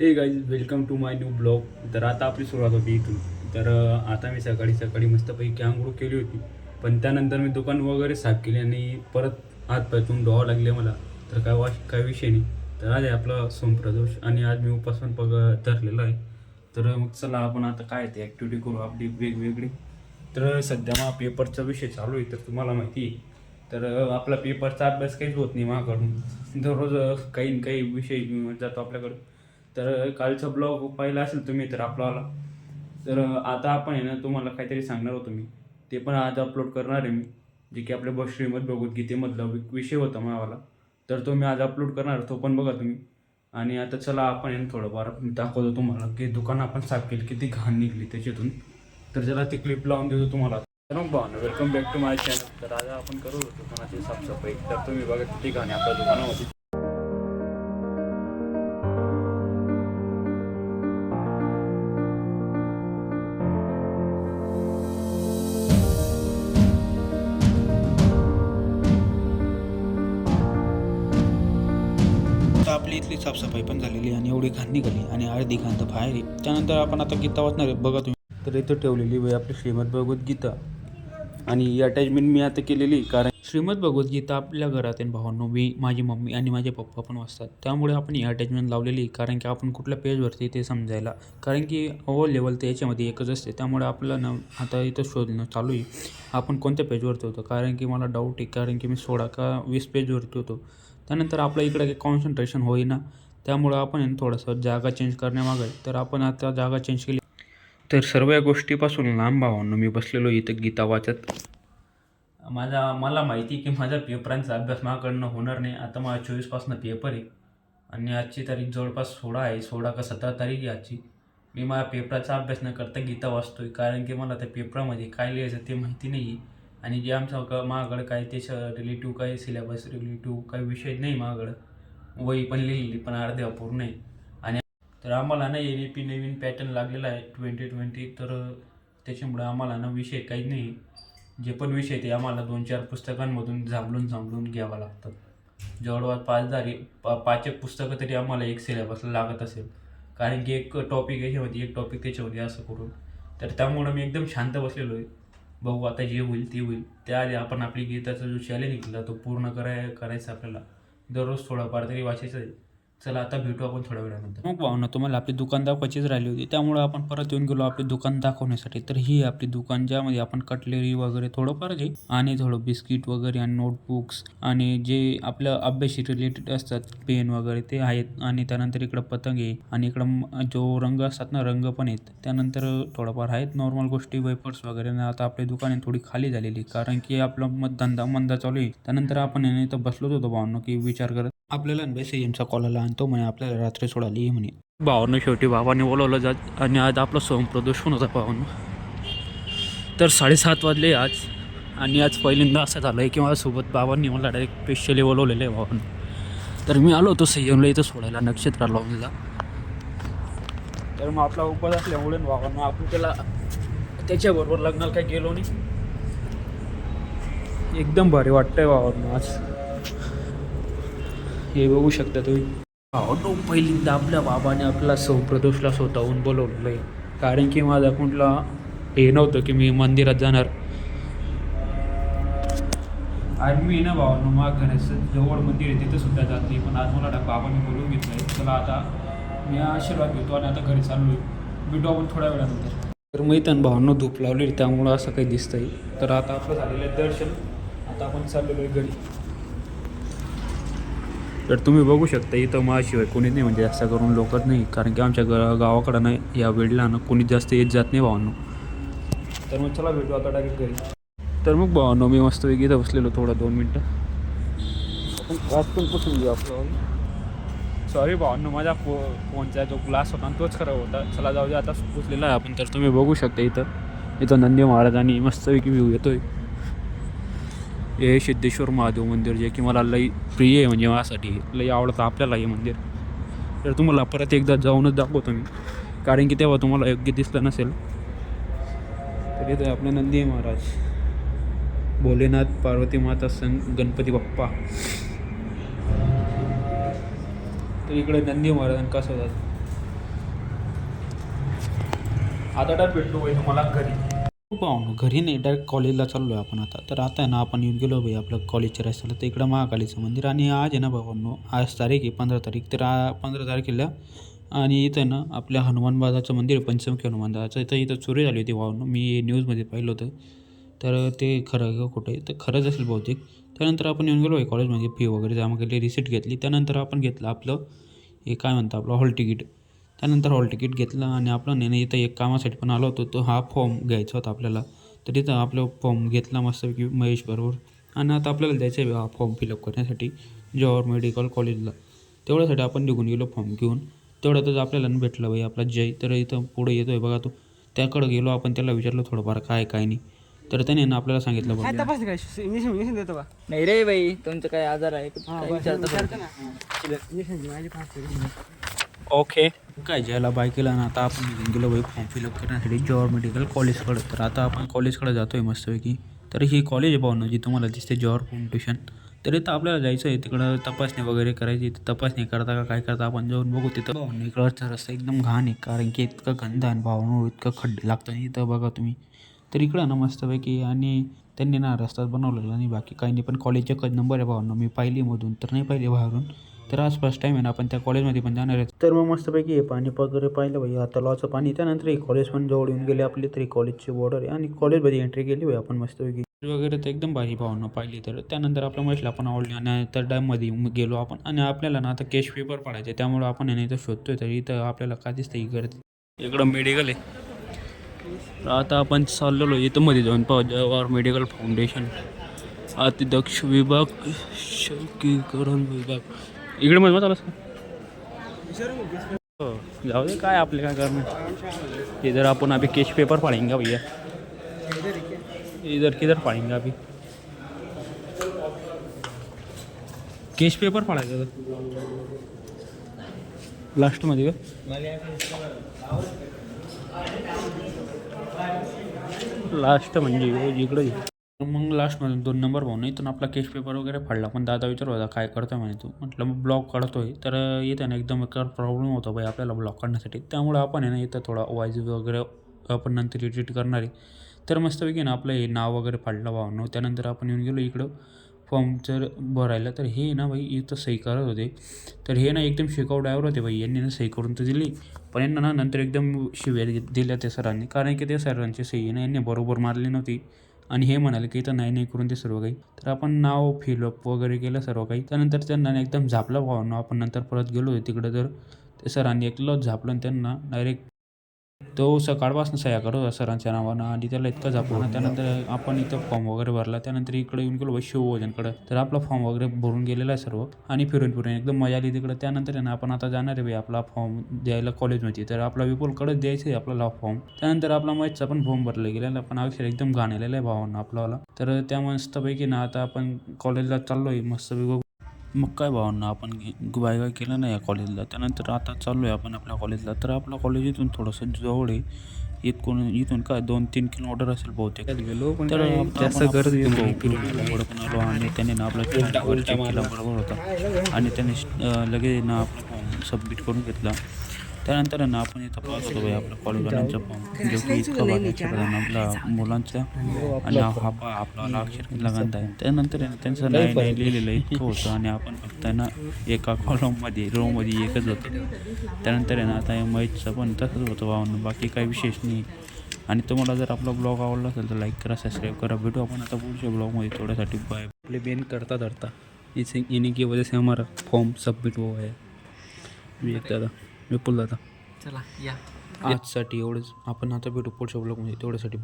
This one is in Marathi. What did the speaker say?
Hey guys welcome to my new blog तर आता आपली सुरुवात होती इथून. तर आता मी सकाळी सकाळी मस्तपैकी आंघोळ केली होती. पण त्यानंतर मी दुकान वगैरे साफ केली आणि परत हात पायतून डोहावं लागले मला. तर काय वाश काय विषय नाही. तर आज आहे आपला सोमप्रदोष आणि आज मी उपासन पग धरलेला आहे. तर मग चला आपण आता काय ते ॲक्टिव्हिटी करू आपली वेगवेगळी. तर सध्या मग पेपरचा विषय चालू आहे तर तुम्हाला माहिती आहे. तर आपला पेपरचा अभ्यास काहीच होत नाही माझ्याकडून दररोज काही काही विषय जातो आपल्याकडं. तर कालचा ब्लॉग पाहिला असेल तुम्ही तर आपलावाला तर आता आपण आहे ना तुम्हाला काहीतरी सांगणार होतो मी. ते पण आज अपलोड करणार आहे मी. जे की आपल्या ब- श्रीमद भगवद्गीतेमधला विषय होता मावाला. तर तो मी आज अपलोड करणार तो पण बघा तुम्ही. आणि आता चला आपण आहे ना थोडंफार दाखवतो तुम्हाला की दुकान आपण साफ केली किती घाण निघली त्याच्यातून. तर चला ती क्लिप लावून देतो तुम्हाला. तर मग भावना welcome back to my channel तर आज आपण करू दुकानाची साफसफाई. तर तुम्ही बघा किती घाण आहे आपल्या दुकानामध्ये. आता आपली इथली साफसफाई पण झालेली आणि एवढी घाण निघाली आणि अर्धी घाण तर बाहेर आहे. त्यानंतर आपण आता गीता वाचणार आहे. बघा तुम्ही. तर इथं ठेवलेली वय आपली श्रीमद भगवद्गीता आणि ही अटॅचमेंट मी आता केलेली कारण श्रीमद भगवद्गीता आपल्या घरातील भावांनो मी माझी मम्मी आणि माझे पप्पा पण वाचतात. त्यामुळे आपण ही अटॅचमेंट लावलेली कारण की आपण कुठल्या पेजवरती ते समजायला. कारण की ओव्हर लेवल तर याच्यामध्ये एकच असते. त्यामुळे आपलं ना आता इथं शोधणं चालू आहे. आपण कोणत्या पेजवरती होतो? कारण की मला डाऊट आहे. कारण की मी सोळा का वीस पेजवरती होतो. त्यानंतर आपलं इकडं काही कॉन्सन्ट्रेशन होईना. त्यामुळं आपण आहे ना थोडंसं जागा चेंज करण्यामागे तर आपण आता जागा चेंज केली. तर सर्व या गोष्टीपासून लांब भावांनो मी बसलेलो इथं गीता वाचत. माझा मला माहिती आहे की माझ्या पेपरांचा अभ्यास माझ्याकडनं होणार नाही. आता मला चोवीसपासून पेपर आहे. आणि आजची तारीख जवळपास सोळा आहे. सोळा का सतरा तारीख आहे आजची. मी माझ्या पेपराचा अभ्यास न करता गीता वाचतोय. कारण की मला त्या पेपरामध्ये काय लिहायचं ते माहिती नाही. आहे आणि जे आमचं क माझ्याकडं काय त्याच्या रिलेटिव्ह काही सिलेबस रिलेटिव्ह काही विषय नाही महागड. वही पण लिहिलेली पण अर्धे अपूर्ण आहे. आणि तर आम्हाला ना एन ए पी नवीन पॅटर्न लागलेला आहे ट्वेंटी ट्वेंटी तर त्याच्यामुळं आम्हाला ना विषय काही नाही. जे पण विषय ते आम्हाला दोन चार पुस्तकांमधून जांभळून जांभळून घ्यावं लागतं. जवळपास पाच झाली पा पाच एक पुस्तकं तरी आम्हाला एक सिलेबसला लागत असेल. कारण की एक टॉपिक याच्यामध्ये एक टॉपिक त्याच्यामध्ये असं करून. तर त्यामुळं मी एकदम शांत बसलेलो आहे. बघू आता जे होईल ते होईल. त्याआधी आपण आपली गीताचा जो चॅलेंज निघला तो पूर्ण कराय करायचा आपल्याला. दररोज थोडाफार तरी वाचायचा आहे. चला आता भेटू आपण थोड्या वेळानंतर. मग भावना तुम्हाला आपली दुकान दाखवायचीच राहिली होती. त्यामुळं आपण परत येऊन गेलो आपली दुकान दाखवण्यासाठी. तर ही आपली दुकान ज्यामध्ये आपण कटलेरी वगैरे थोडंफार जे आणि थोडं बिस्किट वगैरे आणि नोटबुक्स आणि जे आपलं अभ्याशी रिलेटेड असतात पेन वगैरे ते आहेत. आणि त्यानंतर इकडं पतंग आहे आणि इकडं जो रंग असतात ना रंग पण आहेत. त्यानंतर थोडंफार आहेत नॉर्मल गोष्टी वेपर्स वगैरे. आता आपली दुकाने थोडी खाली झालेली. कारण की आपलं मग धंदा मंदा चालू आहे. त्यानंतर आपण आहे तर बसलोच होतो भावना की विचार करत आपल्याला बेस एमचा कॉल आला आणि तो म्हणे आपल्याला रात्री सोडाली ये म्हणे. भावानं शेवटी बाबाने बोलवलं जात आणि आज आपला स्वयंप्रदूषण पण होता भावानं. तर साडेसात वाजले आज आणि आज पहिल्यांदा असं झालं आहे की माझ्यासोबत बाबांनी मला डायरेक्ट स्पेशली बोलवलेलं आहे भावानं. तर मी आलो होतो संयमला इथं सोडायला नक्षत्र लावूनला तर मग आपला उपवास असल्यामुळे भावानं आपण त्याला त्याच्याबरोबर लग्नाला काही गेलो नाही. एकदम भारी वाटतंय बाबांना आज. हे बघू शकता तुम्ही. हो पहिल्यांदा आपल्या बाबाने आपला सौप्रदोषला स्वतःहून बोलवलं आहे कारण की माझा कुठला हे नव्हतं की मी मंदिरात जाणार. आणि मी ना भावानं मग घराचं जवळ मंदिर आहे तिथं सुद्धा जात नाही. पण आज मला डा- बाबाने बोलून घेतलं आहे चला आता मी आशीर्वाद घेतो आणि आता घरी चाललो आहे भेटू आपण थोड्या वेळानंतर. तर मी त्यांना भावनो धूप लावली त्यामुळं असं काही दिसतंय. तर आता आपलं झालेलं आहे दर्शन. आता आपण चाललेलो आहे घरी. तर तुम्ही बघू शकता इथं माझ्याशिवाय कोणीच नाही म्हणजे जास्त करून लोकच नाही कारण की आमच्या ग गावाकडं नाही या वेळेला ना कोणी जास्त येत जात नाही भावांनो. तर मग चला भेटू आता डायरेक्ट घरी. तर मग भावांनो मी मस्त वेगळी इथं बसलेलो थोडं दोन मिनटं. आपण ग्लास पण पुसून घेऊ आपलं सॉरी भावांनो माझा फो फोनचा जो ग्लास होता तोच खराब होता. चला जाऊ दे आता पुसलेला आहे आपण. तर तुम्ही बघू शकता इथं. इथं नंदी महाराज आणि मस्तपैकी व्यू येतोय हे सिद्धेश्वर महादेव मंदिर जे की मला लई प्रिय आहे म्हणजे माझ्यासाठी. लई आवडतं आपल्याला हे मंदिर. तर तुम्हाला परत एकदा जाऊनच दाखवतो मी. कारण की तेव्हा तुम्हाला योग्य दिसलं नसेल. तर इथे आपले नंदी आहे महाराज. भोलेनाथ पार्वती माता सं गणपती बाप्पा. तर इकडे नंदी महाराज कसं होतात आता डायरेक्ट भेटलो भाई तुम्हाला घरी. पाहून घरी नाही डायरेक्ट कॉलेजला चाललो आहे आपण आता. तर आता आहे ना आपण येऊन गेलो भाई आपलं कॉलेजच्या रस्त्याला. तर इकडं महाकालीचं मंदिर आणि आज आहे ना बाबांनो आज तारीख आहे पंधरा तारीख. तर पंधरा तारखेला आणि इथं ना आपल्या हनुमान बाजाचं मंदिर पंचमुखी हनुमान दादाचं इथं इथं चोरी झाली होती भावांनो. मी न्यूजमध्ये पाहिलं होतं. तर ते खरं किंवा कुठे खोटं आहे? तर खरंच असेल बहुतेक. त्यानंतर आपण येऊन गेलो आहे कॉलेजमध्ये फी वगैरे जमा केली रिसिट घेतली. त्यानंतर आपण घेतलं आपलं हे काय म्हणतं आपलं हॉल तिकीट त्यानंतर हॉल तिकीट घेतलं आणि आपलं नाही इथं एक कामासाठी पण आलो होतो. तो हा फॉर्म घ्यायचा होता आपल्याला. तर तिथं आपलं फॉर्म घेतला मस्तपैकी महेश बरोबर. आणि आता आपल्याला द्यायचं आहे हा फॉर्म फिलअप करण्यासाठी जवाहर मेडिकल कॉलेजला. तेवढ्यासाठी आपण निघून गेलो फॉर्म घेऊन. तेवढ्यातच आपल्याला भेटलं बाई आपला जय. तर इथं पुढे येतो आहे बघा तो. त्याकडं गेलो आपण त्याला विचारलं थोडंफार काय काय नाही. तर त्याने ना आपल्याला सांगितलं बघा तपास काय इंजेक्शन इंजेक्शन देतो का? नाही रे बाई तुमचं काय आजार आहे? ओके काय ज्याला बाय केला ना आता आपण निघून गेलो बाई फॉर्म फिलअप करण्यासाठी जवाहर मेडिकल कॉलेजकडे तर आता आपण कॉलेजकडे जातो आहे मस्तपैकी. तर ही कॉलेज आहे पाहून जी तुम्हाला दिसते जवाहर फाउंडेशन तर इथं आपल्याला जायचं आहे तिकडं तपासणी वगैरे करायची. तर तपासणी करता का काय करता आपण जाऊन बघू. तिथं भाऊन इकडचा रस्ता एकदम घाण आहे कारण की इतकं गंध आणि भावनो इतकं खड्डे लागतं इथं बघा तुम्ही तर इकडं ना मस्तपैकी. आणि त्यांनी ना रस्ताच बनवलेला नाही बाकी काही नाही. पण कॉलेजचे नंबर आहे भावना मी पाहिली मधून तर नाही पाहिली बाहेरून. तर आज फर्स्ट टाईम आहे ना आपण त्या कॉलेजमध्ये पण जाणार आहे. तर मग मस्तपैकी हे पाणी वगैरे पाहिलं भाई. आता तलावाचं पाणी. त्यानंतर हे कॉलेज पण जवळ येऊन गेले आपली तरी कॉलेजची बॉर्डर आहे. आणि कॉलेजमध्ये एंट्री केली भाई आपण मस्तपैकी. वगैरे तर एकदम भारी भावना पाहिली. तर त्यानंतर आपल्या म्हशीला आपण आवडली. आणि त्या डॅममध्ये गेलो आपण. आणि आपल्याला ना आता कॅश पेपर पडायचे. त्यामुळे आपण याने इथं शोधतोय. तर इथं आपल्याला काय दिसतं ही गर्दी. इकडं मेडिकल आहे. तर आता आपण चाललेलो इथं मध्ये जाऊन पाहू. जवाहर मेडिकल फाउंडेशन अतिदक्ष विभाग शौकीकरण विभाग. इकडे मग हो जाऊ दे काय आपले काय करणार? इधर आपण अभी केश पेपर पढ़ेंगे भैया? इधर किधर पढ़ेंगे अभी केश पेपर पढ़ायचं लास्टमध्ये का? लास्ट म्हणजे इकडे मग लास्टमध्ये दोन नंबर भाऊ नाही तर आपला केस पेपर वगैरे फाडला. पण दादा विचार होता काय करतोय? म्हणे तू. म्हटलं मग ब्लॉक काढतोय. तर येते ना एकदम प्रॉब्लेम होतो बाई आपल्याला ब्लॉक काढण्यासाठी. त्यामुळे आपण आहे ना इथं थोडा वाईज वगैरे आपण नंतर एडिट करणार आहे. तर मस्तपैकी ना आपलं हे नाव वगैरे फाडलं भावनो. त्यानंतर आपण येऊन गेलो इकडं. फॉर्म जर भरायला तर हे ना भाई इथं सही करत होते. तर हे ना एकदम शिकाऊ ड्रायव्हर होते भाई. यांनी ना सही करून तर दिली. पण यांना ना नंतर एकदम शिव्या दिल्या त्या सरांनी. कारण की त्या सरांची सही ना यांनी बरोबर मारली नव्हती. आणि हे म्हणाले की इथं नाही नाही करून ते सर्व काही. तर आपण नाव फिलअप वगैरे केलं सर्व काही. त्यानंतर त्यांना एकदम झापलं भावनं. आपण नंतर परत गेलो तिकडं तर ते सरांनी एकलं झापलं आणि त्यांना डायरेक्ट तो सकाळपासून सह्या करत होता सरांच्या नावानं आणि त्याला इतकं झापलं त्यानंतर आपण इथं फॉर्म वगैरे भरला. त्यानंतर इकडे येऊन गेलो शिवभोजनकडं तर आपला फॉर्म वगैरे भरून गेलेला आहे सर्व आणि फिरून फिरून एकदम मजा आली तिकडं. त्यानंतर आहे ना आपण आता जाणार आहे आपला फॉर्म द्यायला कॉलेजमध्ये तर आपला विपुलकडंच द्यायचं आहे आपला फॉर्म त्यानंतर आपला मॅचचा पण फॉर्म भरला गेलेला पण अक्षर एकदम घाणलेला आहे भावांना आपल्याला तर त्या मस्तपैकी ना आता आपण कॉलेजला चाललो आहे मस्तपैकी मग काय भावांना आपण बाय काय केलं नाही या कॉलेजला त्यानंतर आता चाललो आहे आपण आपल्या कॉलेजला तर आपलं कॉलेज इथून थोडंसं जवळ आहे. इथून इथून काय दोन तीन किलोमीटर असेल बहुतेक. तर जास्त पण आलो आणि त्याने ना आपला बरोबर होता. आणि त्याने लगेच ना आपला फॉर्म सबमिट करून घेतला. त्यानंतर आहे ना आपण इथं पाहत होतो बाई आपल्या कॉलेजवाल्यांचा फॉर्म जो की इतका भारी अक्षर आहे ना. आपला मुलांचा आणि हा पा आपला अक्षर गंध आहे. त्यानंतर आहे ना त्यांचं नाही नाही लिहिलेलं इतकं होतं आणि आपण फक्त ना एका कॉलममध्ये रोमध्ये एकच होतं. त्यानंतर आहे ना आता मैचचं पण तसंच होतं भावनं. बाकी काही विशेष नाही आणि तुम्हाला जर आपला ब्लॉग आवडला असेल तर लाईक करा सबस्क्राईब करा. भेटू आपण आता पुढच्या ब्लॉगमध्ये थोड्यासाठी बाय आपले बेन करता धरता. इसे इन्हीं की वजह से हमारा फॉर्म सबमिट हुआ है विवेक दादा विपुल दादा चला या. आजसाठी एवढंच. आपण आता भेटू पुढच्या ब्लॉगमध्ये. तेवढ्यासाठी.